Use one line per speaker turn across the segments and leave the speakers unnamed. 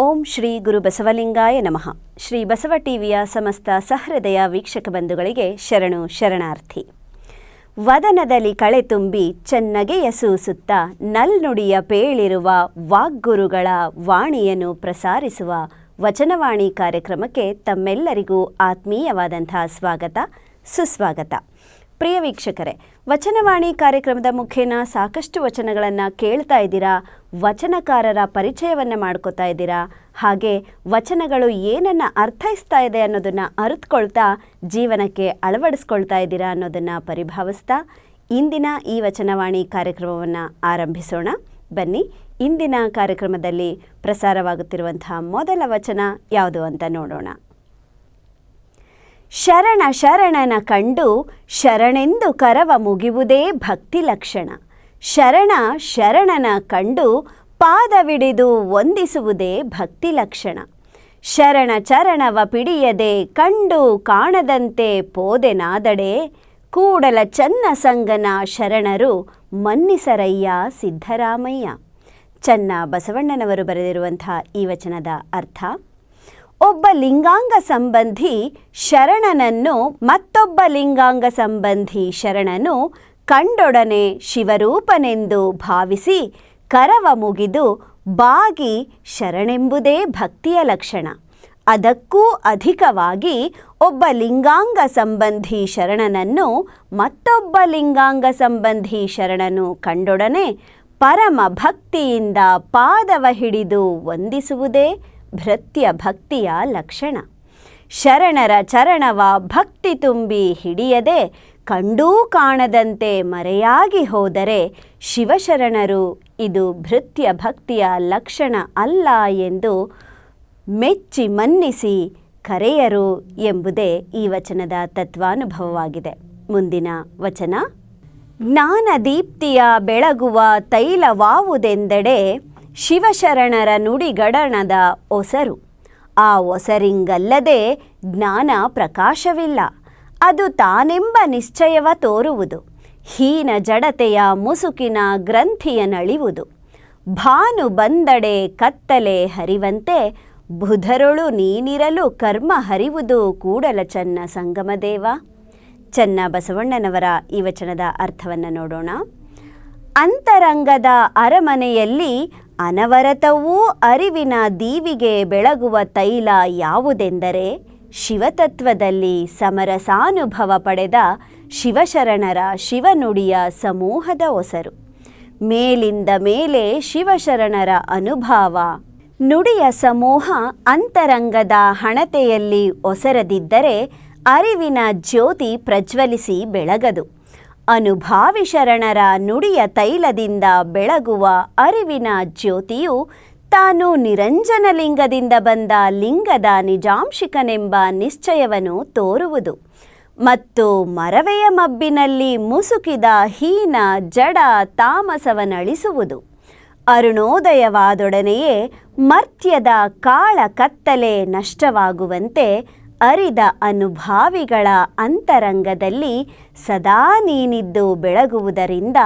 ಓಂ ಶ್ರೀ ಗುರು ಬಸವಲಿಂಗಾಯ ನಮಃ. ಶ್ರೀ ಬಸವ ಟಿವಿಯ ಸಮಸ್ತ ಸಹೃದಯ ವೀಕ್ಷಕ ಬಂಧುಗಳಿಗೆ ಶರಣು ಶರಣಾರ್ಥಿ. ವದನದಲ್ಲಿ ಕಳೆ ತುಂಬಿ ಚೆನ್ನಗೆಯ ಸೂಸುತ್ತ ನಲ್ನುಡಿಯ ಪೇಳಿರುವ ವಾಗ್ಗುರುಗಳ ವಾಣಿಯನ್ನು ಪ್ರಸಾರಿಸುವ ವಚನವಾಣಿ ಕಾರ್ಯಕ್ರಮಕ್ಕೆ ತಮ್ಮೆಲ್ಲರಿಗೂ ಆತ್ಮೀಯವಾದಂತಹ ಸ್ವಾಗತ, ಸುಸ್ವಾಗತ. ಪ್ರಿಯ ವೀಕ್ಷಕರೇ, ವಚನವಾಣಿ ಕಾರ್ಯಕ್ರಮದ ಮುಖೇನ ಸಾಕಷ್ಟು ವಚನಗಳನ್ನು ಕೇಳ್ತಾ ಇದ್ದೀರಾ? ವಚನಕಾರರ ಪರಿಚಯವನ್ನು ಮಾಡ್ಕೋತಾ ಇದ್ದೀರಾ? ಹಾಗೆ ವಚನಗಳು ಏನನ್ನು ಅರ್ಥೈಸ್ತಾ ಇದೆ ಅನ್ನೋದನ್ನು ಅರಿತುಕೊಳ್ತಾ ಜೀವನಕ್ಕೆ ಅಳವಡಿಸ್ಕೊಳ್ತಾ ಇದ್ದೀರಾ ಅನ್ನೋದನ್ನು ಪರಿಭಾವಿಸ್ತಾ ಇಂದಿನ ಈ ವಚನವಾಣಿ ಕಾರ್ಯಕ್ರಮವನ್ನು ಆರಂಭಿಸೋಣ. ಬನ್ನಿ, ಇಂದಿನ ಕಾರ್ಯಕ್ರಮದಲ್ಲಿ ಪ್ರಸಾರವಾಗುತ್ತಿರುವಂತಹ ಮೊದಲ ವಚನ ಯಾವುದು ಅಂತ ನೋಡೋಣ. ಶರಣ ಶರಣನ ಕಂಡು ಶರಣೆಂದು ಕರವ ಮುಗಿವುದೇ ಭಕ್ತಿ ಲಕ್ಷಣ. ಶರಣ ಶರಣನ ಕಂಡು ಪಾದವಿಡಿದು ವಂದಿಸುವುದೇ ಭಕ್ತಿ ಲಕ್ಷಣ. ಶರಣ ಚರಣವ ಪಿಡಿಯದೆ ಕಂಡು ಕಾಣದಂತೆ ಪೋದೆನಾದಡೆ ಕೂಡಲ ಚನ್ನ ಸಂಗನ ಶರಣರು ಮನ್ನಿಸರಯ್ಯ ಸಿದ್ದರಾಮಯ್ಯ. ಚನ್ನ ಬಸವಣ್ಣನವರು ಬರೆದಿರುವಂಥ ಈ ವಚನದ ಅರ್ಥ, ಒಬ್ಬ ಲಿಂಗಾಂಗ ಸಂಬಂಧಿ ಶರಣನನ್ನು ಮತ್ತೊಬ್ಬ ಲಿಂಗಾಂಗ ಸಂಬಂಧಿ ಶರಣನು ಕಂಡೊಡನೆ ಶಿವರೂಪನೆಂದು ಭಾವಿಸಿ ಕರವ ಮುಗಿದು ಬಾಗಿ ಶರಣೆಂಬುದೇ ಭಕ್ತಿಯ ಲಕ್ಷಣ. ಅದಕ್ಕೂ ಅಧಿಕವಾಗಿ ಒಬ್ಬ ಲಿಂಗಾಂಗ ಸಂಬಂಧಿ ಶರಣನನ್ನು ಮತ್ತೊಬ್ಬ ಲಿಂಗಾಂಗ ಸಂಬಂಧಿ ಶರಣನು ಕಂಡೊಡನೆ ಪರಮ ಭಕ್ತಿಯಿಂದ ಪಾದವ ಹಿಡಿದು ವಂದಿಸುವುದೇ ಭೃತ್ಯ ಭಕ್ತಿಯ ಲಕ್ಷಣ. ಶರಣರ ಚರಣವ ಭಕ್ತಿ ತುಂಬಿ ಹಿಡಿಯದೆ ಕಂಡೂ ಕಾಣದಂತೆ ಮರೆಯಾಗಿ ಹೋದರೆ ಶಿವಶರಣರು ಇದು ಭೃತ್ಯ ಭಕ್ತಿಯ ಲಕ್ಷಣ ಅಲ್ಲ ಎಂದು ಮೆಚ್ಚಿ ಮನ್ನಿಸಿ ಕರೆಯರು ಎಂಬುದೇ ಈ ವಚನದ ತತ್ವಾನುಭವವಾಗಿದೆ. ಮುಂದಿನ ವಚನ, ಜ್ಞಾನ ದೀಪ್ತಿಯ ಬೆಳಗುವ ತೈಲವಾವುದೆಂದೆಡೆ ಶಿವಶರಣರ ನುಡಿಗಡಣದ ಒಸರು. ಆ ಒಸರಿಂಗಲ್ಲದೆ ಜ್ಞಾನ ಪ್ರಕಾಶವಿಲ್ಲ. ಅದು ತಾನೆಂಬ ನಿಶ್ಚಯವ ತೋರುವುದು. ಹೀನ ಜಡತೆಯ ಮುಸುಕಿನ ಗ್ರಂಥಿಯ ನಳಿವುದು. ಭಾನು ಬಂದಡೆ ಕತ್ತಲೆ ಹರಿವಂತೆ ಬುಧರೊಳು ನೀನಿರಲು ಕರ್ಮ ಹರಿವುದು ಕೂಡಲ ಚನ್ನ ಸಂಗಮದೇವ. ಚನ್ನ ಬಸವಣ್ಣನವರ ಈ ವಚನದ ಅರ್ಥವನ್ನು ನೋಡೋಣ. ಅಂತರಂಗದ ಅರಮನೆಯಲ್ಲಿ ಅನವರತವೂ ಅರಿವಿನ ದೀವಿಗೆ ಬೆಳಗುವ ತೈಲ ಯಾವುದೆಂದರೆ ಶಿವತತ್ವದಲ್ಲಿ ಸಮರಸಾನುಭವ ಪಡೆದ ಶಿವಶರಣರ ಶಿವನುಡಿಯ ಸಮೂಹದ ಒಸರು. ಮೇಲಿಂದ ಮೇಲೆ ಶಿವಶರಣರ ಅನುಭಾವ. ನುಡಿಯ ಸಮೂಹ ಅಂತರಂಗದ ಹಣತೆಯಲ್ಲಿ ಒಸರದಿದ್ದರೆ ಅರಿವಿನ ಜ್ಯೋತಿ ಪ್ರಜ್ವಲಿಸಿ ಬೆಳಗದು. ಅನುಭಾವಿ ಶರಣರ ನುಡಿಯ ತೈಲದಿಂದ ಬೆಳಗುವ ಅರಿವಿನ ಜ್ಯೋತಿಯು ತಾನು ನಿರಂಜನಲಿಂಗದಿಂದ ಬಂದ ಲಿಂಗದ ನಿಜಾಂಶಿಕನೆಂಬ ನಿಶ್ಚಯವನ್ನು ತೋರುವುದು. ಮತ್ತು ಮರವೆಯ ಮಬ್ಬಿನಲ್ಲಿ ಮುಸುಕಿದ ಹೀನ ಜಡ ತಾಮಸವನಳಿಸುವುದು. ಅರುಣೋದಯವಾದೊಡನೆಯೇ ಮರ್ತ್ಯದ ಕಾಳ ಕತ್ತಲೆ ನಷ್ಟವಾಗುವಂತೆ ಅರಿದ ಅನುಭಾವಿಗಳ ಅಂತರಂಗದಲ್ಲಿ ಸದಾ ನೀನಿದ್ದು ಬೆಳಗುವುದರಿಂದ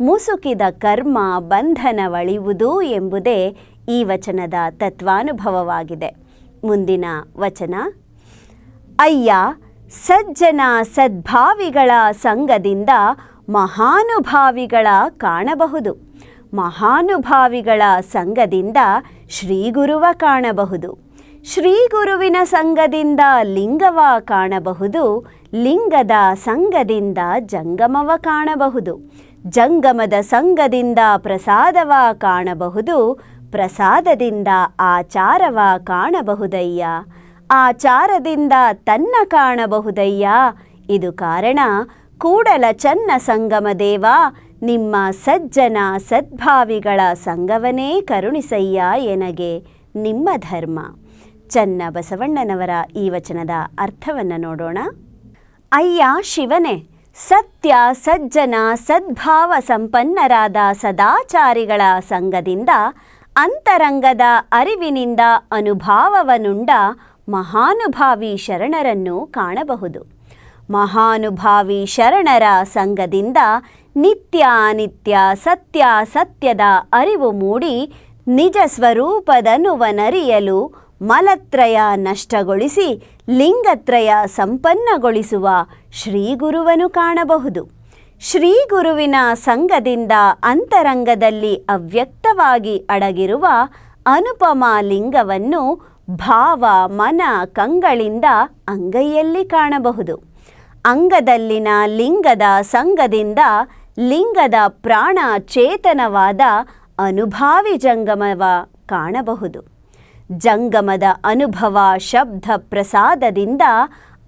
ಮುಸುಕಿದ ಕರ್ಮ ಬಂಧನವಳಿಯುವುದು ಎಂಬುದೇ ಈ ವಚನದ ತತ್ವಾನುಭವವಾಗಿದೆ. ಮುಂದಿನ ವಚನ, ಅಯ್ಯ, ಸಜ್ಜನ ಸದ್ಭಾವಿಗಳ ಸಂಘದಿಂದ ಮಹಾನುಭಾವಿಗಳ ಕಾಣಬಹುದು. ಮಹಾನುಭಾವಿಗಳ ಸಂಘದಿಂದ ಶ್ರೀಗುರುವ ಕಾಣಬಹುದು. ಶ್ರೀಗುರುವಿನ ಸಂಘದಿಂದ ಲಿಂಗವ ಕಾಣಬಹುದು. ಲಿಂಗದ ಸಂಘದಿಂದ ಜಂಗಮವ ಕಾಣಬಹುದು. ಜಂಗಮದ ಸಂಘದಿಂದ ಪ್ರಸಾದವ ಕಾಣಬಹುದು. ಪ್ರಸಾದದಿಂದ ಆಚಾರವ ಕಾಣಬಹುದಯ್ಯ. ಆಚಾರದಿಂದ ತನ್ನ ಕಾಣಬಹುದಯ್ಯ. ಇದು ಕಾರಣ ಕೂಡಲ ಚನ್ನ ಸಂಗಮ ದೇವ, ನಿಮ್ಮ ಸಜ್ಜನ ಸದ್ಭಾವಿಗಳ ಸಂಗವನೇ ಕರುಣಿಸಯ್ಯ ಎನಗೆ ನಿಮ್ಮ ಧರ್ಮ. ಚನ್ನ ಬಸವಣ್ಣನವರ ಈ ವಚನದ ಅರ್ಥವನ್ನು ನೋಡೋಣ. ಅಯ್ಯ ಶಿವನೇ, ಸತ್ಯ ಸಜ್ಜನ ಸದ್ಭಾವ ಸಂಪನ್ನರಾದ ಸದಾಚಾರಿಗಳ ಸಂಘದಿಂದ ಅಂತರಂಗದ ಅರಿವಿನಿಂದ ಅನುಭಾವವನುಂಡ ಮಹಾನುಭಾವಿ ಶರಣರನ್ನು ಕಾಣಬಹುದು. ಮಹಾನುಭಾವಿ ಶರಣರ ಸಂಘದಿಂದ ನಿತ್ಯ ನಿತ್ಯ ಸತ್ಯ ಸತ್ಯದ ಅರಿವು ಮೂಡಿ ನಿಜ ಸ್ವರೂಪದನುವನರಿಯಲು ಮಲತ್ರಯ ನಷ್ಟಗೊಳಿಸಿ ಲಿಂಗತ್ರಯ ಸಂಪನ್ನಗೊಳಿಸುವ ಶ್ರೀಗುರುವನು ಕಾಣಬಹುದು. ಶ್ರೀಗುರುವಿನ ಸಂಘದಿಂದ ಅಂತರಂಗದಲ್ಲಿ ಅವ್ಯಕ್ತವಾಗಿ ಅಡಗಿರುವ ಅನುಪಮ ಲಿಂಗವನ್ನು ಭಾವ ಮನ ಕಂಗಳಿಂದ ಅಂಗೈಯಲ್ಲಿ ಕಾಣಬಹುದು. ಅಂಗದಲ್ಲಿನ ಲಿಂಗದ ಸಂಘದಿಂದ ಲಿಂಗದ ಪ್ರಾಣ ಚೇತನವಾದ ಅನುಭಾವಿ ಜಂಗಮವ ಕಾಣಬಹುದು. ಜಂಗಮದ ಅನುಭವ ಶಬ್ದ ಪ್ರಸಾದದಿಂದ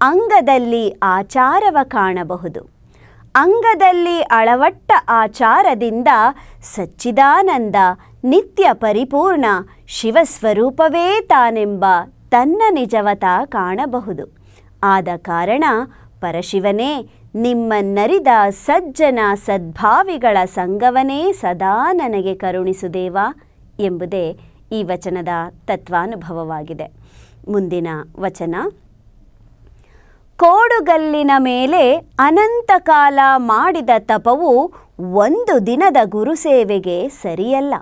ಅಂಗದಲ್ಲಿ ಆಚಾರವ ಕಾಣಬಹುದು. ಅಂಗದಲ್ಲಿ ಅಳವಟ್ಟ ಆಚಾರದಿಂದ ಸಚ್ಚಿದಾನಂದ ನಿತ್ಯ ಪರಿಪೂರ್ಣ ಶಿವಸ್ವರೂಪವೇ ತಾನೆಂಬ ತನ್ನ ನಿಜವತ ಕಾಣಬಹುದು. ಆದ ಕಾರಣ ಪರಶಿವನೇ ನಿಮ್ಮನ್ನರಿದ ಸಜ್ಜನ ಸದ್ಭಾವಿಗಳ ಸಂಗವನೇ ಸದಾ ನನಗೆ ಕರುಣಿಸುದೇವ ಎಂಬುದೇ ಈ ವಚನದ ತತ್ವಾನುಭವವಾಗಿದೆ. ಮುಂದಿನ ವಚನ. ಕೋಡುಗಲ್ಲಿನ ಮೇಲೆ ಅನಂತಕಾಲ ಮಾಡಿದ ತಪವು ಒಂದು ದಿನದ ಗುರುಸೇವೆಗೆ ಸರಿಯಲ್ಲ.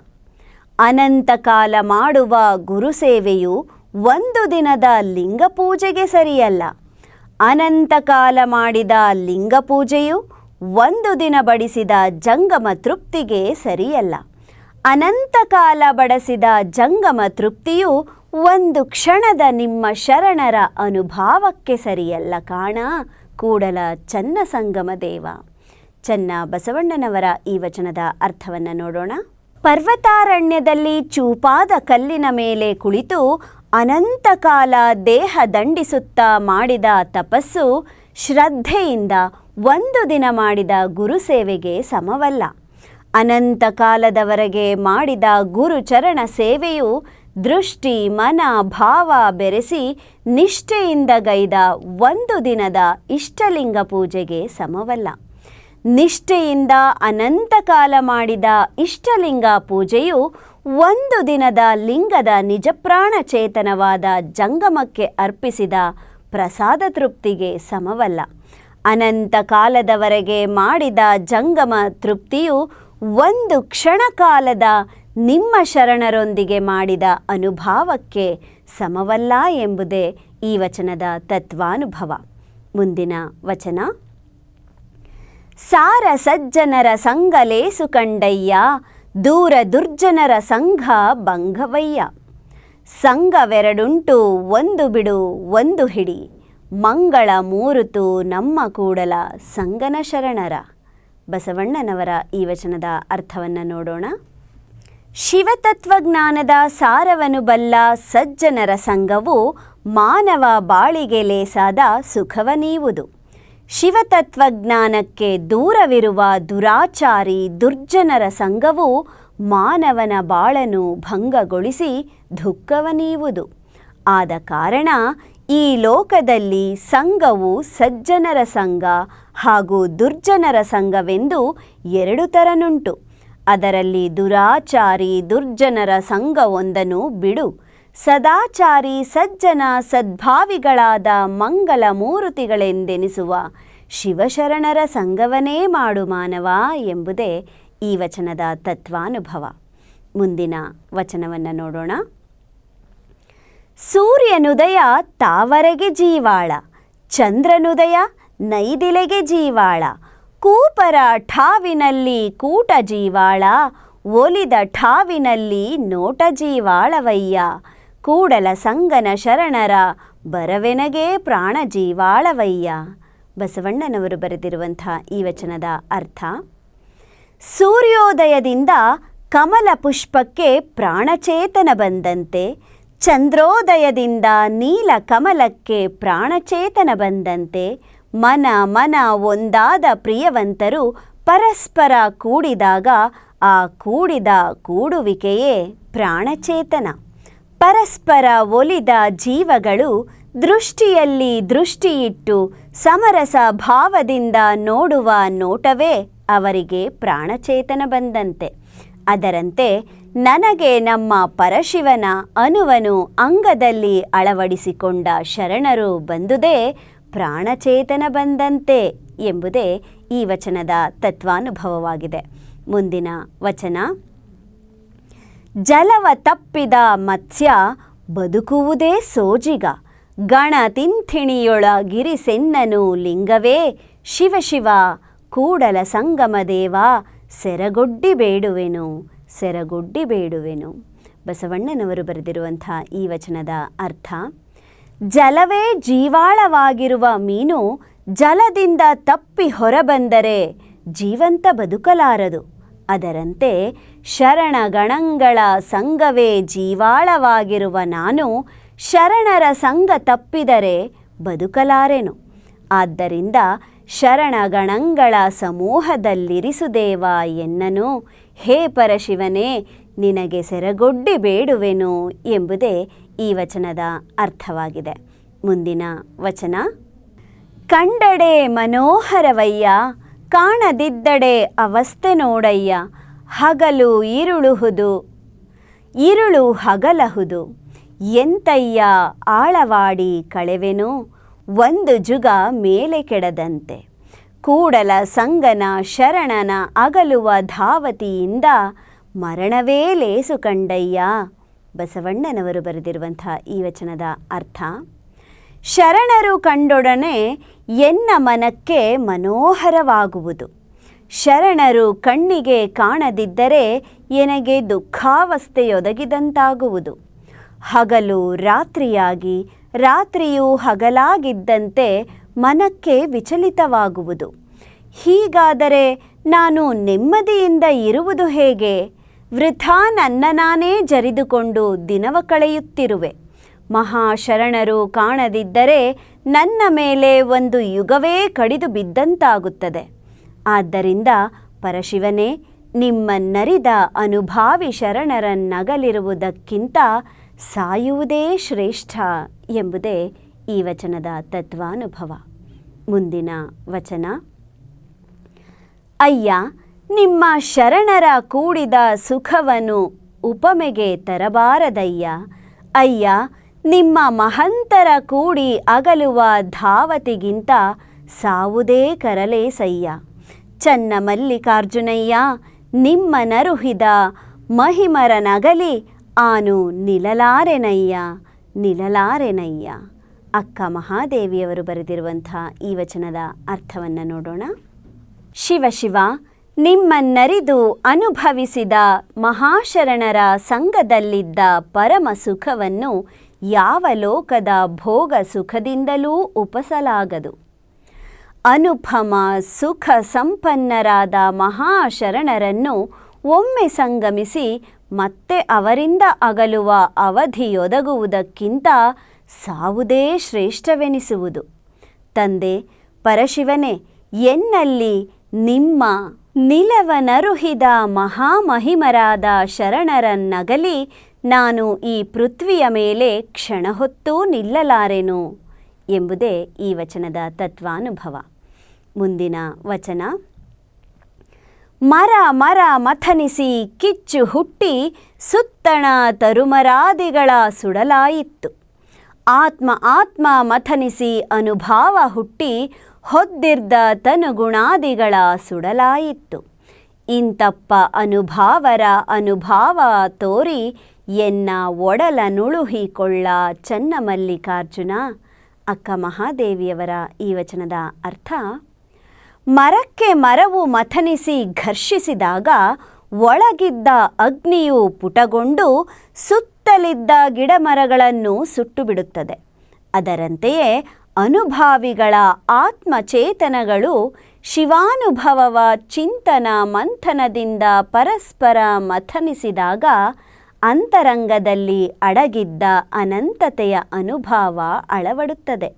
ಅನಂತಕಾಲ ಮಾಡುವ ಗುರುಸೇವೆಯು ಒಂದು ದಿನದ ಲಿಂಗ ಪೂಜೆಗೆ ಸರಿಯಲ್ಲ. ಅನಂತಕಾಲ ಮಾಡಿದ ಲಿಂಗ ಪೂಜೆಯು ಒಂದು ದಿನ ಬಡಿಸಿದ ಜಂಗಮ ತೃಪ್ತಿಗೆ ಸರಿಯಲ್ಲ. ಅನಂತಕಾಲ ಬಡಿಸಿದ ಜಂಗಮ ತೃಪ್ತಿಯು ಒಂದು ಕ್ಷಣದ ನಿಮ್ಮ ಶರಣರ ಅನುಭಾವಕ್ಕೆ ಸರಿಯಲ್ಲ ಕಾಣ, ಕೂಡಲ ಚನ್ನ ಸಂಗಮ ದೇವ. ಚನ್ನ ಬಸವಣ್ಣನವರ ಈ ವಚನದ ಅರ್ಥವನ್ನು ನೋಡೋಣ. ಪರ್ವತಾರಣ್ಯದಲ್ಲಿ ಚೂಪಾದ ಕಲ್ಲಿನ ಮೇಲೆ ಕುಳಿತು ಅನಂತಕಾಲ ದೇಹ ದಂಡಿಸುತ್ತಾ ಮಾಡಿದ ತಪಸ್ಸು ಶ್ರದ್ಧೆಯಿಂದ ಒಂದು ದಿನ ಮಾಡಿದ ಗುರು ಸೇವೆಗೆ ಸಮವಲ್ಲ. ಅನಂತ ಕಾಲದವರೆಗೆ ಮಾಡಿದ ಗುರುಚರಣ ಸೇವೆಯು ದೃಷ್ಟಿ, ಮನ, ಭಾವ ಬೆರೆಸಿ ನಿಷ್ಠೆಯಿಂದ ಗೈದ ಒಂದು ದಿನದ ಇಷ್ಟಲಿಂಗ ಪೂಜೆಗೆ ಸಮವಲ್ಲ. ನಿಷ್ಠೆಯಿಂದ ಅನಂತಕಾಲ ಮಾಡಿದ ಇಷ್ಟಲಿಂಗ ಪೂಜೆಯು ಒಂದು ದಿನದ ಲಿಂಗದ ನಿಜಪ್ರಾಣ ಚೇತನವಾದ ಜಂಗಮಕ್ಕೆ ಅರ್ಪಿಸಿದ ಪ್ರಸಾದ ತೃಪ್ತಿಗೆ ಸಮವಲ್ಲ. ಅನಂತ ಕಾಲದವರೆಗೆ ಮಾಡಿದ ಜಂಗಮ ತೃಪ್ತಿಯು ಒಂದು ಕ್ಷಣಕಾಲದ ನಿಮ್ಮ ಶರಣರೊಂದಿಗೆ ಮಾಡಿದ ಅನುಭಾವಕ್ಕೆ ಸಮವಲ್ಲ ಎಂಬುದೇ ಈ ವಚನದ ತತ್ವಾನುಭವ. ಮುಂದಿನ ವಚನ. ಸಾರ ಸಜ್ಜನರ ಸಂಗಲೇಸು ಕಂಡಯ್ಯ, ದೂರ ದುರ್ಜನರ ಸಂಘ ಭಂಗವಯ್ಯ. ಸಂಘವೆರಡುಂಟು, ಒಂದು ಬಿಡು, ಒಂದು ಹಿಡಿ. ಮಂಗಳ ಮೂರುತು ನಮ್ಮ ಕೂಡಲ ಸಂಗನ ಶರಣರ. ಬಸವಣ್ಣನವರ ಈ ವಚನದ ಅರ್ಥವನ್ನು ನೋಡೋಣ. ಶಿವತತ್ವಜ್ಞಾನದ ಸಾರವನ್ನು ಬಲ್ಲ ಸಜ್ಜನರ ಸಂಘವು ಮಾನವ ಬಾಳಿಗೆ ಲೇಸಾದ ಸುಖವನೀವುದು. ಶಿವತತ್ವಜ್ಞಾನಕ್ಕೆ ದೂರವಿರುವ ದುರಾಚಾರಿ ದುರ್ಜನರ ಸಂಘವು ಮಾನವನ ಬಾಳನ್ನು ಭಂಗಗೊಳಿಸಿ ದುಃಖವನೀವುದು. ಆದ ಕಾರಣ ಈ ಲೋಕದಲ್ಲಿ ಸಂಘವು ಸಜ್ಜನರ ಸಂಘ ಹಾಗೂ ದುರ್ಜನರ ಸಂಘವೆಂದು ಎರಡು ಥರನುಂಟು ಅದರಲ್ಲಿ ದುರಾಚಾರಿ ದುರ್ಜನರ ಸಂಘವೊಂದನ್ನು ಬಿಡು. ಸದಾಚಾರಿ ಸಜ್ಜನ ಸದ್ಭಾವಿಗಳಾದ ಮಂಗಲ ಮೂರುತಿಗಳೆಂದೆನಿಸುವ ಶಿವಶರಣರ ಸಂಘವನೇ ಮಾಡು ಮಾನವ ಎಂಬುದೇ ಈ ವಚನದ ತತ್ವಾನುಭವ. ಮುಂದಿನ ವಚನವನ್ನು ನೋಡೋಣ. ಸೂರ್ಯನುದಯ ತಾವರೆಗೆ ಜೀವಾಳ, ಚಂದ್ರನುದಯ ನೈದಿಲೆಗೆ ಜೀವಾಳ ಕೂಪರ ಠಾವಿನಲ್ಲಿ ಕೂಟ ಜೀವಾಳ, ಒಲಿದ ಠಾವಿನಲ್ಲಿ ನೋಟ ಜೀವಾಳವಯ್ಯ. ಕೂಡಲ ಸಂಗನ ಶರಣರ, ಬರವೆನಗೆ ಪ್ರಾಣ ಜೀವಾಳವಯ್ಯ. ಬಸವಣ್ಣನವರು ಬರೆದಿರುವಂಥ ಈ ವಚನದ ಅರ್ಥ, ಸೂರ್ಯೋದಯದಿಂದ ಕಮಲ ಪುಷ್ಪಕ್ಕೆ ಪ್ರಾಣಚೇತನ ಬಂದಂತೆ, ಚಂದ್ರೋದಯದಿಂದ ನೀಲ ಕಮಲಕ್ಕೆ ಪ್ರಾಣಚೇತನ ಬಂದಂತೆ ಮನ ಮನ ಒಂದಾದ ಪ್ರಿಯವಂತರು ಪರಸ್ಪರ ಕೂಡಿದಾಗ ಆ ಕೂಡಿದ ಕೂಡುವಿಕೆಯೇ ಪ್ರಾಣಚೇತನ. ಪರಸ್ಪರ ಒಲಿದ ಜೀವಗಳು ದೃಷ್ಟಿಯಲ್ಲಿ ದೃಷ್ಟಿಯಿಟ್ಟು ಸಮರಸ ಭಾವದಿಂದ ನೋಡುವ ನೋಟವೇ ಅವರಿಗೆ ಪ್ರಾಣಚೇತನ ಬಂದಂತೆ. ಅದರಂತೆ ನನಗೆ ನಮ್ಮ ಪರಶಿವನ ಅನುವನು ಅಂಗದಲ್ಲಿ ಅಳವಡಿಸಿಕೊಂಡ ಶರಣರು ಬಂದುದೇ ಪ್ರಾಣಚೇತನ ಬಂದಂತೆ ಎಂಬುದೇ ಈ ವಚನದ ತತ್ವಾನುಭವವಾಗಿದೆ. ಮುಂದಿನ ವಚನ, ಜಲವ ತಪ್ಪಿದ ಮತ್ಸ್ಯ ಬದುಕುವುದೇ ಸೋಜಿಗ ಗಣ ತಿಂಥಿಣಿಯೊಳಗಿರಿಸೆನ್ನನು ಲಿಂಗವೇ ಶಿವಶಿವ ಕೂಡಲ ಸಂಗಮದೇವ ಸೆರಗೊಡ್ಡಿ ಬೇಡುವೆನು ಸೆರಗೊಡ್ಡಿ ಬೇಡುವೆನು. ಬಸವಣ್ಣನವರು ಬರೆದಿರುವಂಥ ಈ ವಚನದ ಅರ್ಥ ಜಲವೇ ಜೀವಾಳವಾಗಿರುವ ಮೀನು ಜಲದಿಂದ ತಪ್ಪಿ ಹೊರಬಂದರೆ ಜೀವಂತ ಬದುಕಲಾರದು. ಅದರಂತೆ ಶರಣಗಣಂಗಳ ಸಂಘವೇ ಜೀವಾಳವಾಗಿರುವ ನಾನು ಶರಣರ ಸಂಘ ತಪ್ಪಿದರೆ ಬದುಕಲಾರೆನು. ಆದ್ದರಿಂದ ಶರಣಗಣಂಗಳ ಸಮೂಹದಲ್ಲಿರಿಸುದೇವ ಎನ್ನನು. ಹೇ ಪರಶಿವನೇ, ನಿನಗೆ ಸೆರಗೊಡ್ಡಿ ಬೇಡುವೆನು ಎಂಬುದೇ ಈ ವಚನದ ಅರ್ಥವಾಗಿದೆ. ಮುಂದಿನ ವಚನ, ಕಂಡಡೆ ಮನೋಹರವಯ್ಯ, ಕಾಣದಿದ್ದಡೆ ಅವಸ್ಥೆ ನೋಡಯ್ಯ, ಹಗಲು ಇರುಳುಹುದು, ಇರುಳು ಹಗಲಹುದು, ಎಂತಯ್ಯ ಆಳವಾಡಿ ಕಳೆವೆನು, ಒಂದು ಜುಗ ಮೇಲೆ ಕೆಡದಂತೆ. ಕೂಡಲ ಸಂಗನ ಶರಣನ ಅಗಲುವ ಧಾವತಿಯಿಂದ ಮರಣವೇ ಲೇಸು ಕಂಡಯ್ಯ ಬಸವಣ್ಣನವರು ಬರೆದಿರುವಂಥ ಈ ವಚನದ ಅರ್ಥ, ಶರಣರು ಕಂಡೊಡನೆ ಎನ್ನ ಮನಕ್ಕೆ ಮನೋಹರವಾಗುವುದು. ಶರಣರು ಕಣ್ಣಿಗೆ ಕಾಣದಿದ್ದರೆ ಎನಗೆ ದುಃಖಾವಸ್ಥೆಯೊದಗಿದಂತಾಗುವುದು. ಹಗಲು ರಾತ್ರಿಯಾಗಿ ರಾತ್ರಿಯು ಹಗಲಾಗಿದ್ದಂತೆ ಮನಕ್ಕೆ ವಿಚಲಿತವಾಗುವುದು. ಹೀಗಾದರೆ ನಾನು ನೆಮ್ಮದಿಯಿಂದ ಇರುವುದು ಹೇಗೆ? ವೃಥಾ ನನ್ನ ನಾನೇ ಜರಿದುಕೊಂಡು ದಿನವ ಕಳೆಯುತ್ತಿರುವೆ. ಮಹಾಶರಣರು ಕಾಣದಿದ್ದರೆ ನನ್ನ ಮೇಲೆ ಒಂದು ಯುಗವೇ ಕಡಿದು ಬಿದ್ದಂತಾಗುತ್ತದೆ. ಆದ್ದರಿಂದ ಪರಶಿವನೇ ನಿಮ್ಮನ್ನರಿದ ಅನುಭಾವಿ ಶರಣರನ್ನಗಲಿರುವುದಕ್ಕಿಂತ ಸಾಯುವುದೇ ಶ್ರೇಷ್ಠ ಎಂಬುದೇ ಈ ವಚನದ ತತ್ವಾನುಭವ. ಮುಂದಿನ ವಚನ. ಅಯ್ಯ ನಿಮ್ಮ ಶರಣರ ಕೂಡಿದ ಸುಖವನ್ನು ಉಪಮೆಗೆ ತರಬಾರದಯ್ಯ. ಅಯ್ಯ, ನಿಮ್ಮ ಮಹಂತರ ಕೂಡಿ ಅಗಲುವ ಧಾವತಿಗಿಂತ ಸಾವುದೇ ಕರಲೇಸಯ್ಯ. ಚನ್ನ ಮಲ್ಲಿಕಾರ್ಜುನಯ್ಯ, ನಿಮ್ಮ ನರುಹಿದ ಮಹಿಮರ ನಗಲಿ ಆನು ನಿಲಲಾರೆನಯ್ಯ ನಿಲಲಾರೆನಯ್ಯ. ಅಕ್ಕ ಮಹಾದೇವಿಯವರು ಬರೆದಿರುವಂಥ ಈ ವಚನದ ಅರ್ಥವನ್ನು ನೋಡೋಣ. ಶಿವ ಶಿವ ನಿಮ್ಮನ್ನರಿದು ಅನುಭವಿಸಿದ ಮಹಾಶರಣರ ಸಂಘದಲ್ಲಿದ್ದ ಪರಮ ಸುಖವನ್ನು ಯಾವ ಲೋಕದ ಭೋಗ ಸುಖದಿಂದಲೂ ಉಪಸಲಾಗದು. ಅನುಪಮ ಸುಖ ಸಂಪನ್ನರಾದ ಮಹಾಶರಣರನ್ನು ಒಮ್ಮೆ ಸಂಗಮಿಸಿ ಮತ್ತೆ ಅವರಿಂದ ಅಗಲುವ ಅವಧಿಯೊದಗುವುದಕ್ಕಿಂತ ಸಾವುದೇ ಶ್ರೇಷ್ಠವೆನಿಸುವುದು. ತಂದೆ, ಪರಶಿವನೇ, ಎನ್ನಲ್ಲಿ ನಿಮ್ಮ ನಿಲವನರುಹಿದ ಮಹಾಮಹಿಮರಾದ ಶರಣರನ್ನಗಲಿ ನಾನು ಈ ಪೃಥ್ವಿಯ ಮೇಲೆ ಕ್ಷಣ ಹೊತ್ತೂ ನಿಲ್ಲಲಾರೆನು ಎಂಬುದೇ ಈ ವಚನದ ತತ್ವಾನುಭವ. ಮುಂದಿನ ವಚನ. ಮರ ಮರ ಮಥನಿಸಿ ಕಿಚ್ಚು ಹುಟ್ಟಿ ಸುತ್ತಣ ತರುಮರಾದಿಗಳ ಸುಡಲಾಯಿತ್ತು. ಆತ್ಮ ಆತ್ಮ ಮಥನಿಸಿ ಅನುಭಾವ ಹುಟ್ಟಿ ಹೊದ್ದಿರ್ದ ತನುಗುಣಾದಿಗಳ ಸುಡಲಾಯಿತ್ತು. ಇಂತಪ್ಪ ಅನುಭಾವರ ಅನುಭಾವ ತೋರಿ ಎನ್ನ ಒಡಲ ನುಳುಹಿಕೊಳ್ಳ ಚನ್ನಮಲ್ಲಿಕಾರ್ಜುನ ಅಕ್ಕ ಮಹಾದೇವಿಯವರ ಈ ವಚನದ ಅರ್ಥ, ಮರಕ್ಕೆ ಮರವು ಮಥನಿಸಿ ಘರ್ಷಿಸಿದಾಗ ಒಳಗಿದ್ದ ಅಗ್ನಿಯು ಪುಟಗೊಂಡು ಸುತ್ತಲಿದ್ದ ಗಿಡಮರಗಳನ್ನು ಸುಟ್ಟು ಬಿಡುತ್ತದೆ ಅದರಂತೆಯೇ ಅನುಭಾವಿಗಳ ಆತ್ಮಚೇತನಗಳು ಶಿವಾನುಭವವ ಚಿಂತನ ಮಂಥನದಿಂದ ಪರಸ್ಪರ ಮಥನಿಸಿದಾಗ ಅಂತರಂಗದಲ್ಲಿ ಅಡಗಿದ್ದ ಅನಂತತೆಯ ಅನುಭವ ಅಳವಡುತ್ತದೆ.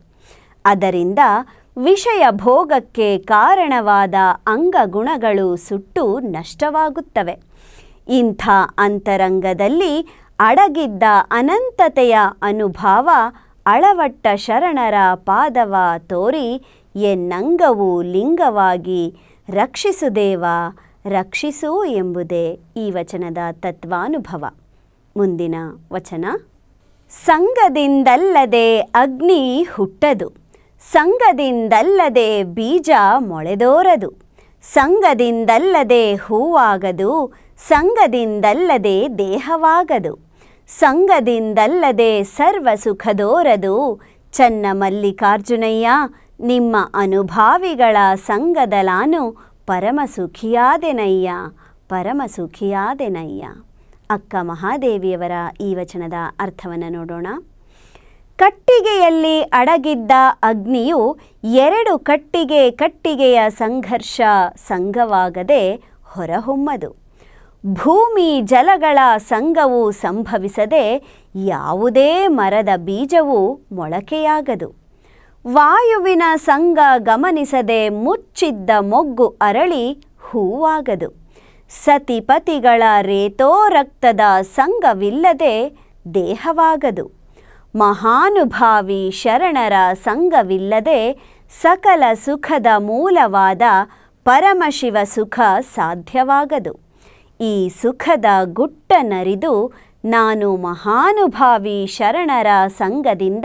ಅದರಿಂದ ವಿಷಯ ಭೋಗಕ್ಕೆ ಕಾರಣವಾದ ಅಂಗಗುಣಗಳು ಸುಟ್ಟು ನಷ್ಟವಾಗುತ್ತವೆ. ಇಂಥ ಅಂತರಂಗದಲ್ಲಿ ಅಡಗಿದ್ದ ಅನಂತತೆಯ ಅನುಭವ ಅಳವಟ್ಟ ಶರಣರ ಪಾದವ ತೋರಿ ಎನ್ನಂಗವು ಲಿಂಗವಾಗಿ ರಕ್ಷಿಸುದೇವ ರಕ್ಷಿಸು ಎಂಬುದೇ ಈ ವಚನದ ತತ್ವಾನುಭವ. ಮುಂದಿನ ವಚನ ಸಂಘದಿಂದಲ್ಲದೆ ಅಗ್ನಿ ಹುಟ್ಟದು ಸಂಘದಿಂದಲ್ಲದೆ ಬೀಜ ಮೊಳೆದೋರದು ಸಂಘದಿಂದಲ್ಲದೆ ಹೂವಾಗದು ಸಂಘದಿಂದಲ್ಲದೆ ದೇಹವಾಗದು. ಸಂಗದಿಂದಲ್ಲದೆ ಸರ್ವ ಸುಖದೋರದು ಚನ್ನ ಮಲ್ಲಿಕಾರ್ಜುನಯ್ಯ ನಿಮ್ಮ ಅನುಭಾವಿಗಳ ಸಂಗದಲಾನು ಪರಮಸುಖಿಯಾದೆನಯ್ಯ ಪರಮಸುಖಿಯಾದೆನಯ್ಯ. ಪರಮ ಸುಖಿಯಾದೆನಯ್ಯ ಅಕ್ಕ ಮಹಾದೇವಿಯವರ ಈ ವಚನದ ಅರ್ಥವನ್ನು ನೋಡೋಣ. ಕಟ್ಟಿಗೆಯಲ್ಲಿ ಅಡಗಿದ್ದ ಅಗ್ನಿಯು ಎರಡು ಕಟ್ಟಿಗೆ ಕಟ್ಟಿಗೆಯ ಸಂಘರ್ಷ, ಸಂಘವಾಗದೆ ಹೊರಹೊಮ್ಮದು. ಭೂಮಿ ಜಲಗಳ ಸಂಘವು ಸಂಭವಿಸದೆ ಯಾವುದೇ ಮರದ ಬೀಜವು ಮೊಳಕೆಯಾಗದು. ವಾಯುವಿನ ಸಂಘ ಗಮನಿಸದೆ ಮುಚ್ಚಿದ್ದ ಮೊಗ್ಗು ಅರಳಿ ಹೂವಾಗದು. ಸತಿಪತಿಗಳ ರೇತೋ ರಕ್ತದ ಸಂಘವಿಲ್ಲದೆ ದೇಹವಾಗದು. ಮಹಾನುಭಾವಿ ಶರಣರ ಸಂಘವಿಲ್ಲದೆ ಸಕಲ ಸುಖದ ಮೂಲವಾದ ಪರಮಶಿವ ಸುಖ ಸಾಧ್ಯವಾಗದು. ಈ ಸುಖದ ಗುಟ್ಟನರಿದು ನಾನು ಮಹಾನುಭಾವಿ ಶರಣರ ಸಂಘದಿಂದ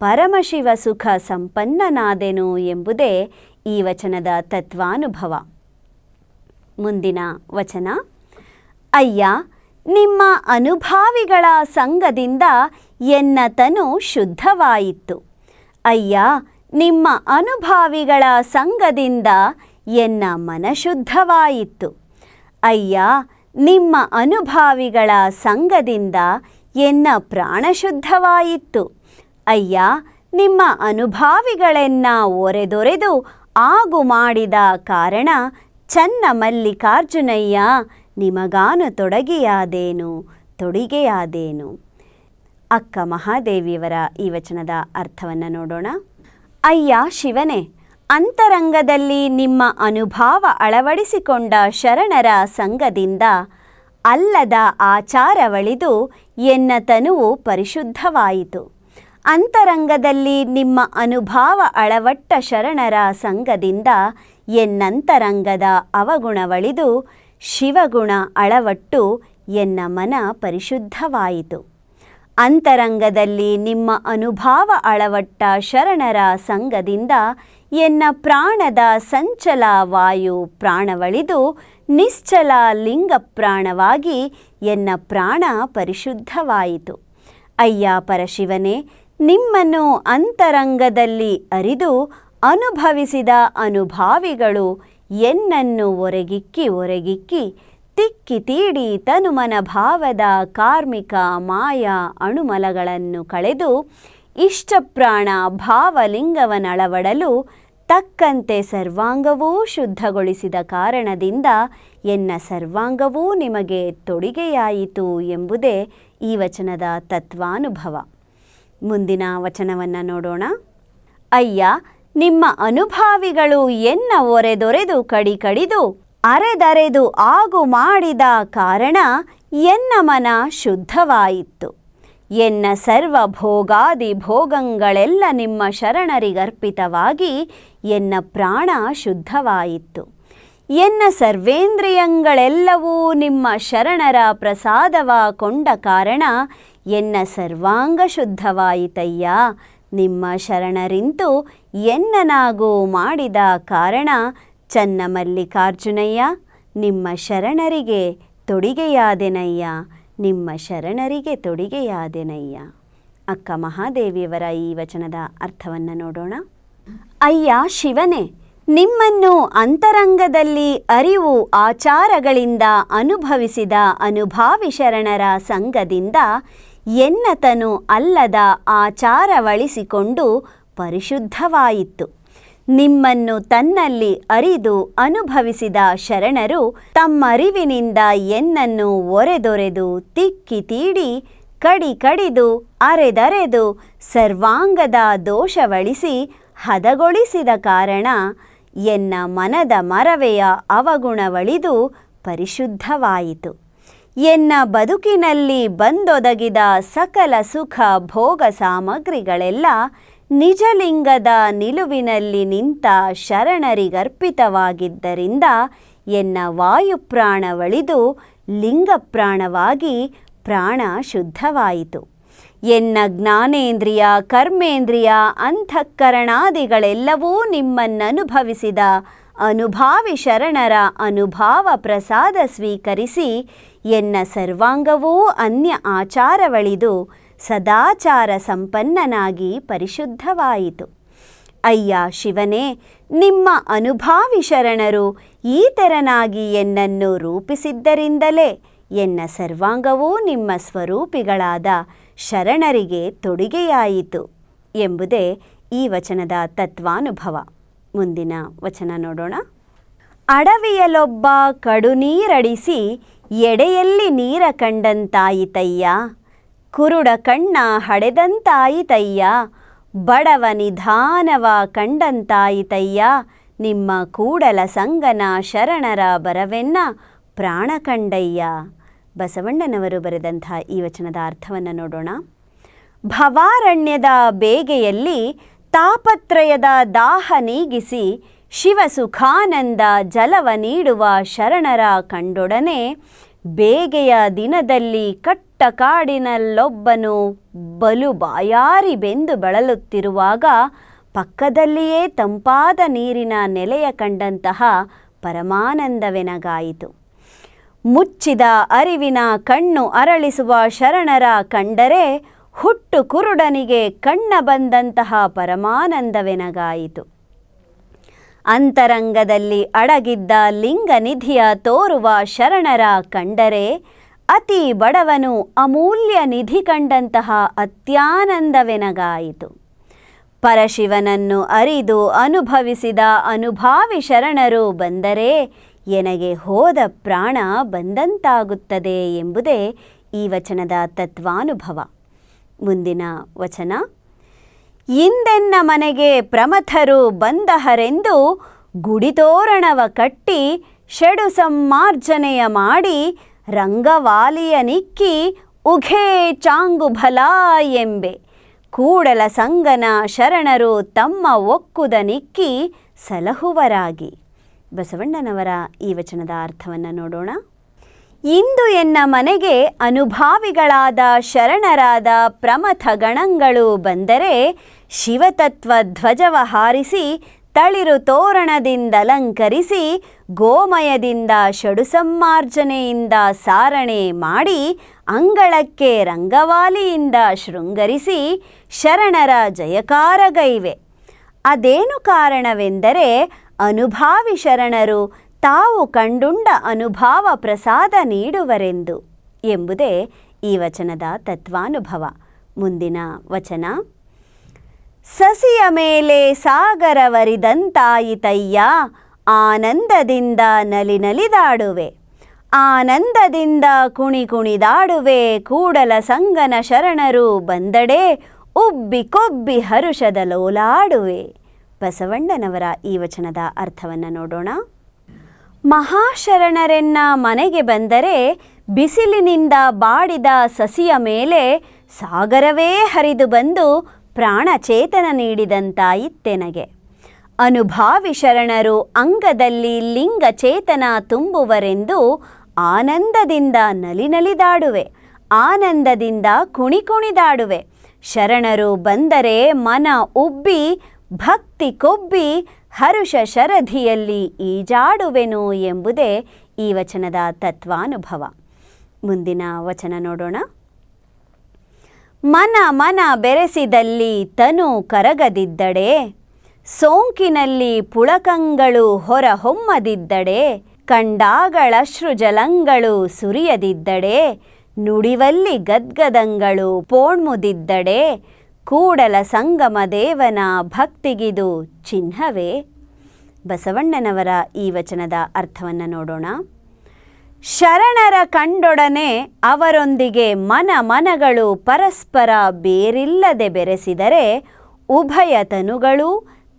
ಪರಮಶಿವ ಸುಖ ಸಂಪನ್ನನಾದೆನು ಎಂಬುದೇ ಈ ವಚನದ ತತ್ವಾನುಭವ. ಮುಂದಿನ ವಚನ, ಅಯ್ಯ, ನಿಮ್ಮ ಅನುಭಾವಿಗಳ ಸಂಘದಿಂದ ಎನ್ನ ತನು ಶುದ್ಧವಾಯಿತು. ಅಯ್ಯ, ನಿಮ್ಮ ಅನುಭಾವಿಗಳ ಸಂಘದಿಂದ ಎನ್ನ ಮನ ಶುದ್ಧವಾಯಿತು ಅಯ್ಯ, ನಿಮ್ಮ ಅನುಭಾವಿಗಳ ಸಂಘದಿಂದ ಎನ್ನ ಪ್ರಾಣಶುದ್ಧವಾಯಿತು ಅಯ್ಯ, ನಿಮ್ಮ ಅನುಭಾವಿಗಳೆನ್ನ ಒರೆದೊರೆದು ಆಗು ಮಾಡಿದ ಕಾರಣ ಚನ್ನ ಮಲ್ಲಿಕಾರ್ಜುನಯ್ಯ ನಿಮಗಾನು ತೊಡಗಿಯಾದೇನು, ತೊಡಿಗೆಯಾದೇನು? ಅಕ್ಕ ಮಹಾದೇವಿಯವರ ಈ ವಚನದ ಅರ್ಥವನ್ನು ನೋಡೋಣ. ಅಯ್ಯ ಶಿವನೇ ಅಂತರಂಗದಲ್ಲಿ ನಿಮ್ಮ ಅನುಭಾವ ಅಳವಡಿಸಿಕೊಂಡ ಶರಣರ ಸಂಘದಿಂದ ಅಲ್ಲದ ಆಚಾರವಳಿದು ಎನ್ನ ತನುವು ಪರಿಶುದ್ಧವಾಯಿತು. ಅಂತರಂಗದಲ್ಲಿ ನಿಮ್ಮ ಅನುಭಾವ ಅಳವಟ್ಟ ಶರಣರ ಸಂಘದಿಂದ ಎನ್ನಂತರಂಗದ ಅವಗುಣವಳಿದು ಶಿವಗುಣ ಅಳವಟ್ಟು ಎನ್ನ ಮನ ಪರಿಶುದ್ಧವಾಯಿತು. ಅಂತರಂಗದಲ್ಲಿ ನಿಮ್ಮ ಅನುಭಾವ ಅಳವಟ್ಟ ಶರಣರ ಸಂಘದಿಂದ ಎನ್ನ ಪ್ರಾಣದ ಸಂಚಲ ವಾಯು ಪ್ರಾಣವಳಿದು ನಿಶ್ಚಲ ಲಿಂಗ ಪ್ರಾಣವಾಗಿ ಎನ್ನ ಪ್ರಾಣ ಪರಿಶುದ್ಧವಾಯಿತು. ಅಯ್ಯ ಪರಶಿವನೇ, ನಿಮ್ಮನ್ನು ಅಂತರಂಗದಲ್ಲಿ ಅರಿದು ಅನುಭವಿಸಿದ ಅನುಭಾವಿಗಳು ಎನ್ನನ್ನು ಒರಗಿಕ್ಕಿ ಒರೆಗಿಕ್ಕಿ ತಿಕ್ಕಿ ತೀಡಿ ತನುಮನ ಭಾವದ ಕಾರ್ಮಿಕ ಮಾಯ ಅಣುಮಲಗಳನ್ನು ಕಳೆದು ಇಷ್ಟಪ್ರಾಣ ಭಾವಲಿಂಗವನಳವಡಲು ತಕ್ಕಂತೆ ಸರ್ವಾಂಗವೂ ಶುದ್ಧಗೊಳಿಸಿದ ಕಾರಣದಿಂದ ಎನ್ನ ಸರ್ವಾಂಗವೂ ನಿಮಗೆ ತೊಡಿಗೆಯಾಯಿತು ಎಂಬುದೇ ಈ ವಚನದ ತತ್ವಾನುಭವ. ಮುಂದಿನ ವಚನವನ್ನು ನೋಡೋಣ. ಅಯ್ಯ, ನಿಮ್ಮ ಅನುಭಾವಿಗಳು ಎನ್ನ ಒರೆದೊರೆದು ಕಡಿ ಕಡಿದು ಅರೆದರೆದು ಆಗು ಮಾಡಿದ ಕಾರಣ ಎನ್ನ ಮನ ಶುದ್ಧವಾಯಿತು. ಎನ್ನ ಸರ್ವ ಭೋಗಾದಿ ಭೋಗಗಳೆಲ್ಲ ನಿಮ್ಮ ಶರಣರಿಗರ್ಪಿತವಾಗಿ ಎನ್ನ ಪ್ರಾಣ ಶುದ್ಧವಾಯಿತು. ಎನ್ನ ಸರ್ವೇಂದ್ರಿಯಂಗಳೆಲ್ಲವೂ ನಿಮ್ಮ ಶರಣರ ಪ್ರಸಾದವ ಕೊಂಡ ಕಾರಣ ಎನ್ನ ಸರ್ವಾಂಗ ಶುದ್ಧವಾಯಿತಯ್ಯ. ನಿಮ್ಮ ಶರಣರಿಂತು ಎನ್ನನಾಗೂ ಮಾಡಿದ ಕಾರಣ ಚನ್ನ ಮಲ್ಲಿಕಾರ್ಜುನಯ್ಯ ನಿಮ್ಮ ಶರಣರಿಗೆ ತೊಡಿಗೆಯಾದೆನಯ್ಯ, ನಿಮ್ಮ ಶರಣರಿಗೆ ತೊಡಿಗೆಯಾದೆನಯ್ಯ. ಅಕ್ಕ ಮಹಾದೇವಿಯವರ ಈ ವಚನದ ಅರ್ಥವನ್ನು ನೋಡೋಣ. ಅಯ್ಯ ಶಿವನೇ, ನಿಮ್ಮನ್ನು ಅಂತರಂಗದಲ್ಲಿ ಅರಿವು ಆಚಾರಗಳಿಂದ ಅನುಭವಿಸಿದ ಅನುಭಾವಿ ಶರಣರ ಸಂಘದಿಂದ ಎನ್ನತನು ಅಲ್ಲದ ಆಚಾರವಳಿಸಿಕೊಂಡು ಪರಿಶುದ್ಧವಾಯಿತು. ನಿಮ್ಮನ್ನು ತನ್ನಲ್ಲಿ ಅರಿದು ಅನುಭವಿಸಿದ ಶರಣರು ತಮ್ಮರಿವಿನಿಂದ ಎನ್ನನ್ನು ಒರೆದೊರೆದು ತಿಕ್ಕಿ ತೀಡಿ, ಕಡಿ ಕಡಿದು, ಅರೆದರೆದು ಸರ್ವಾಂಗದ ದೋಷವಳಿಸಿ ಹದಗೊಳಿಸಿದ ಕಾರಣ ಎನ್ನ ಮನದ ಮರವೆಯ ಅವಗುಣವಳಿದು ಪರಿಶುದ್ಧವಾಯಿತು. ಎನ್ನ ಬದುಕಿನಲ್ಲಿ ಬಂದೊದಗಿದ ಸಕಲ ಸುಖ ಭೋಗ ಸಾಮಗ್ರಿಗಳೆಲ್ಲ ನಿಜಲಿಂಗದ ನಿಲುವಿನಲ್ಲಿ ನಿಂತ ಶರಣರಿಗರ್ಪಿತವಾಗಿದ್ದರಿಂದ ಎನ್ನ ವಾಯುಪ್ರಾಣವಳಿದು ಲಿಂಗಪ್ರಾಣವಾಗಿ ಪ್ರಾಣ ಶುದ್ಧವಾಯಿತು. ಎನ್ನ ಜ್ಞಾನೇಂದ್ರಿಯ, ಕರ್ಮೇಂದ್ರಿಯ, ಅಂತಃಕರಣಾದಿಗಳೆಲ್ಲವೂ ನಿಮ್ಮನ್ನನುಭವಿಸಿದ ಅನುಭಾವಿ ಶರಣರ ಅನುಭಾವ ಪ್ರಸಾದ ಸ್ವೀಕರಿಸಿ ಎನ್ನ ಸರ್ವಾಂಗವೂ ಅನ್ಯ ಆಚಾರವಳಿದು ಸದಾಚಾರ ಸಂಪನ್ನನಾಗಿ ಪರಿಶುದ್ಧವಾಯಿತು. ಅಯ್ಯ ಶಿವನೇ, ನಿಮ್ಮ ಅನುಭಾವಿ ಶರಣರು ಈ ತೆರನಾಗಿ ಎನ್ನನ್ನು ರೂಪಿಸಿದ್ದರಿಂದಲೇ ಎನ್ನ ಸರ್ವಾಂಗವೂ ನಿಮ್ಮ ಸ್ವರೂಪಿಗಳಾದ ಶರಣರಿಗೆ ತೊಡುಗೆಯಾಯಿತು ಎಂಬುದೇ ಈ ವಚನದ ತತ್ವಾನುಭವ. ಮುಂದಿನ ವಚನ ನೋಡೋಣ. ಅಡವಿಯಲೊಬ್ಬ ಕಡು ನೀರಡಿಸಿ ಎಡೆಯಲ್ಲಿ ನೀರ ಕಂಡಂತಾಯಿತಯ್ಯ. ಕುರುಡ ಕಣ್ಣ ಹಡೆದಂತಾಯಿತಯ್ಯ. ಬಡವ ನಿಧಾನವ ಕಂಡಂತಾಯಿತಯ್ಯ. ನಿಮ್ಮ ಕೂಡಲ ಸಂಗನ ಶರಣರ ಬರವೆನ್ನ ಪ್ರಾಣ ಕಂಡಯ್ಯ. ಬಸವಣ್ಣನವರು ಬರೆದಂಥ ಈ ವಚನದ ಅರ್ಥವನ್ನು ನೋಡೋಣ. ಭವಾರಣ್ಯದ ಬೇಗೆಯಲ್ಲಿ ತಾಪತ್ರಯದ ದಾಹ ನೀಗಿಸಿ ಶಿವ ಸುಖಾನಂದ ಜಲವ ನೀಡುವ ಶರಣರ ಕಂಡೊಡನೆ ಬೇಗೆಯ ದಿನದಲ್ಲಿ ಕಟ್ಟ ಕಾಡಿನಲ್ಲೊಬ್ಬನು ಬಲು ಬಾಯಾರಿ ಬೆಂದು ಬಳಲುತ್ತಿರುವಾಗ ಪಕ್ಕದಲ್ಲಿಯೇ ತಂಪಾದ ನೀರಿನ ನೆಲೆಯ ಕಂಡಂತಹ ಪರಮಾನಂದವೆನಗಾಯಿತು. ಮುಚ್ಚಿದ ಅರಿವಿನ ಕಣ್ಣು ಅರಳಿಸುವ ಶರಣರ ಕಂಡರೆ ಹುಟ್ಟು ಕುರುಡನಿಗೆ ಕಣ್ಣ ಬಂದಂತಹ ಪರಮಾನಂದವೆನಗಾಯಿತು. ಅಂತರಂಗದಲ್ಲಿ ಅಡಗಿದ್ದ ಲಿಂಗನಿಧಿಯ ತೋರುವ ಶರಣರ ಕಂಡರೆ ಅತಿ ಬಡವನು ಅಮೂಲ್ಯ ನಿಧಿ ಕಂಡಂತಹ ಅತ್ಯಾನಂದವೆನಗಾಯಿತು. ಪರಶಿವನನ್ನು ಅರಿದು ಅನುಭವಿಸಿದ ಅನುಭಾವಿ ಶರಣರು ಬಂದರೆ ಎನಗೆ ಹೋದ ಪ್ರಾಣ ಬಂದಂತಾಗುತ್ತದೆ ಎಂಬುದೇ ಈ ವಚನದ ತತ್ವಾನುಭವ. ಮುಂದಿನ ವಚನ, ಇಂದೆನ್ನ ಮನೆಗೆ ಪ್ರಮಥರು ಬಂದಹರೆಂದು ಗುಡಿತೋರಣವ ಕಟ್ಟಿ ಷಡು ಸಮ್ಮಾರ್ಜನೆಯ ಮಾಡಿ ರಂಗವಾಲಿಯ ನಿಕ್ಕಿ, ಉಘೇ ಚಾಂಗು ಫಲಾ ಎಂಬೆ. ಕೂಡಲ ಸಂಗನ ಶರಣರು ತಮ್ಮ ಒಕ್ಕುದ ನಿಕ್ಕಿ ಸಲಹುವರಾಗಿ. ಬಸವಣ್ಣನವರ ಈ ವಚನದ ಅರ್ಥವನ್ನು ನೋಡೋಣ. ಇಂದು ಎನ್ನ ಮನೆಗೆ ಅನುಭಾವಿಗಳಾದ ಶರಣರಾದ ಪ್ರಮಥ ಗಣಗಳು ಬಂದರೆ ಶಿವತತ್ವ ಧ್ವಜವ ಹಾರಿಸಿ ತಳಿರು ತೋರಣದಿಂದಲಂಕರಿಸಿ ಗೋಮಯದಿಂದ ಷಡುಸಮ್ಮಾರ್ಜನೆಯಿಂದ ಸಾರಣೆ ಮಾಡಿ, ಅಂಗಳಕ್ಕೆ ರಂಗವಾಲಿಯಿಂದ ಶೃಂಗರಿಸಿ, ಶರಣರ ಜಯಕಾರಗೈವೆ ಅದೇನು ಕಾರಣವೆಂದರೆ, ಅನುಭಾವಿ ಶರಣರು ತಾವು ಕಂಡುಂಡ ಅನುಭಾವ ಪ್ರಸಾದ ನೀಡುವರೆಂದು ಎಂಬುದೇ ಈ ವಚನದ ತತ್ವಾನುಭವ. ಮುಂದಿನ ವಚನ. ಸಸಿಯ ಮೇಲೆ ಸಾಗರವರಿದಂತಾಯಿತಯ್ಯ ಆನಂದದಿಂದ ನಲಿ ನಲಿದಾಡುವೆ. ಆನಂದದಿಂದ ಕುಣಿ ಕುಣಿದಾಡುವೆ, ಕೂಡಲ ಸಂಗನ ಶರಣರು ಬಂದಡೆ ಉಬ್ಬಿ ಕೊಬ್ಬಿ ಹರುಷದ ಲೋಲಾಡುವೆ. ಬಸವಣ್ಣನವರ ಈ ವಚನದ ಅರ್ಥವನ್ನು ನೋಡೋಣ. ಮಹಾಶರಣರೆನ್ನ ಮನೆಗೆ ಬಂದರೆ ಬಿಸಿಲಿನಿಂದ ಬಾಡಿದ ಸಸಿಯ ಮೇಲೆ ಸಾಗರವೇ ಹರಿದು ಬಂದು ಪ್ರಾಣಚೇತನ ನೀಡಿದಂತಾಯಿತ್ತೆನಗೆ. ಅನುಭಾವಿ ಶರಣರು ಅಂಗದಲ್ಲಿ ಲಿಂಗ ಚೇತನ ತುಂಬುವರೆಂದು ಆನಂದದಿಂದ ನಲಿನಲಿದಾಡುವೆ, ಆನಂದದಿಂದ ಕುಣಿ ಕುಣಿದಾಡುವೆ ಶರಣರು ಬಂದರೆ ಮನ ಉಬ್ಬಿ, ಭಕ್ತಿ ಕೊಬ್ಬಿ, ಹರುಷ ಶರಧಿಯಲ್ಲಿ ಈಜಾಡುವೆನು ಎಂಬುದೇ ಈ ವಚನದ ತತ್ವಾನುಭವ. ಮುಂದಿನ ವಚನ ನೋಡೋಣ. ಮನ ಮನ ಬೆರೆಸಿದಲ್ಲಿ ತನು ಕರಗದಿದ್ದಡೆ. ಸೋಂಕಿನಲ್ಲಿ ಪುಳಕಂಗಳು ಹೊರಹೊಮ್ಮದಿದ್ದಡೆ. ಹೊಮ್ಮದಿದ್ದಡೆ ಕಂಡಾಗಳಶ್ರುಜಲಂಗಳು ಸುರಿಯದಿದ್ದಡೆ. ನುಡಿವಲ್ಲಿ ಗದ್ಗದಂಗಳು ಪೋಣ್ಮುದಿದ್ದಡೆ. ಕೂಡಲ ಸಂಗಮ ದೇವನ ಭಕ್ತಿಗಿದು ಚಿಹ್ನವೇ. ಬಸವಣ್ಣನವರ ಈ ವಚನದ ಅರ್ಥವನ್ನು ನೋಡೋಣ. ಶರಣರ ಕಂಡೊಡನೆ ಅವರೊಂದಿಗೆ ಮನ ಮನಗಳು ಪರಸ್ಪರ ಬೇರಿಲ್ಲದೆ ಬೆರೆಸಿದರೆ ಉಭಯ ತನುಗಳು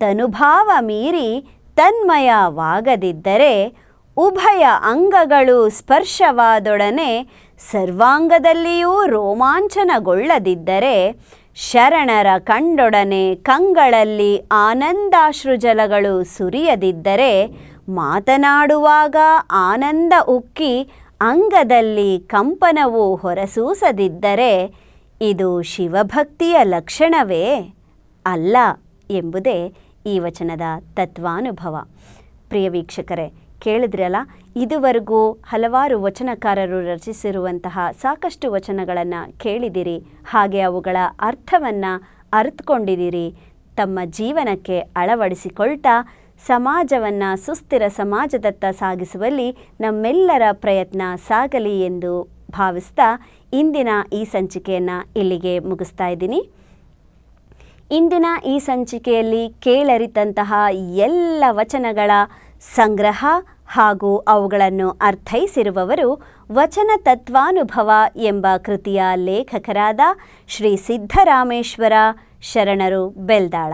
ತನುಭಾವ ಮೀರಿ ತನ್ಮಯವಾಗದಿದ್ದರೆ ಉಭಯ ಅಂಗಗಳು ಸ್ಪರ್ಶವಾದೊಡನೆ ಸರ್ವಾಂಗದಲ್ಲಿಯೂ ರೋಮಾಂಚನಗೊಳ್ಳದಿದ್ದರೆ ಶರಣರ ಕಂಡೊಡನೆ ಕಂಗಳಲ್ಲಿ ಆನಂದಾಶ್ರುಜಲಗಳು ಸುರಿಯದಿದ್ದರೆ ಮಾತನಾಡುವಾಗ ಆನಂದ ಉಕ್ಕಿ ಅಂಗದಲ್ಲಿ ಕಂಪನವು ಹೊರಸೂಸದಿದ್ದರೆ ಇದು ಶಿವಭಕ್ತಿಯ ಲಕ್ಷಣವೇ ಅಲ್ಲ ಎಂಬುದೇ ಈ ವಚನದ ತತ್ವಾನುಭವ. ಪ್ರಿಯ ವೀಕ್ಷಕರೇ, ಕೇಳಿದ್ರಲ್ಲ, ಇದುವರೆಗೂ ಹಲವಾರು ವಚನಕಾರರು ರಚಿಸಿರುವಂತಹ ಸಾಕಷ್ಟು ವಚನಗಳನ್ನು ಕೇಳಿದಿರಿ. ಹಾಗೆ ಅವುಗಳ ಅರ್ಥವನ್ನು ಅರ್ಥಕೊಂಡಿದ್ದೀರಿ ತಮ್ಮ ಜೀವನಕ್ಕೆ ಅಳವಡಿಸಿಕೊಳ್ತಾ ಸಮಾಜವನ್ನು ಸುಸ್ಥಿರ ಸಮಾಜದತ್ತ ಸಾಗಿಸುವಲ್ಲಿ ನಮ್ಮೆಲ್ಲರ ಪ್ರಯತ್ನ ಸಾಗಲಿ ಎಂದು ಭಾವಿಸ್ತಾ ಇಂದಿನ ಈ ಸಂಚಿಕೆಯನ್ನು ಇಲ್ಲಿಗೆ ಮುಗಿಸ್ತಾ ಇದ್ದೀನಿ. ಇಂದಿನ ಈ ಸಂಚಿಕೆಯಲ್ಲಿ ಕೇಳರಿತಂತಹ ಎಲ್ಲ ವಚನಗಳ ಸಂಗ್ರಹ ಹಾಗೂ ಅವುಗಳನ್ನು ಅರ್ಥೈಸಿರುವವರು ವಚನ ತತ್ವಾನುಭವ ಎಂಬ ಕೃತಿಯ ಲೇಖಕರಾದ ಶ್ರೀ ಸಿದ್ಧರಾಮೇಶ್ವರ ಶರಣರು ಬೆಲ್ದಾಳ.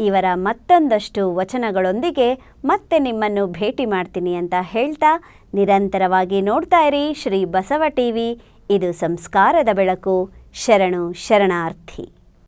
ಇವರ ಮತ್ತೊಂದಷ್ಟು ವಚನಗಳೊಂದಿಗೆ ಮತ್ತೆ ನಿಮ್ಮನ್ನು ಭೇಟಿ ಮಾಡ್ತೀನಿ ಅಂತ ಹೇಳ್ತಾ ನಿರಂತರವಾಗಿ ನೋಡ್ತಾ ಇರಿ ಶ್ರೀ ಬಸವ ಟಿವಿ. ಇದು ಸಂಸ್ಕಾರದ ಬೆಳಕು. ಶರಣು ಶರಣಾರ್ಥಿ.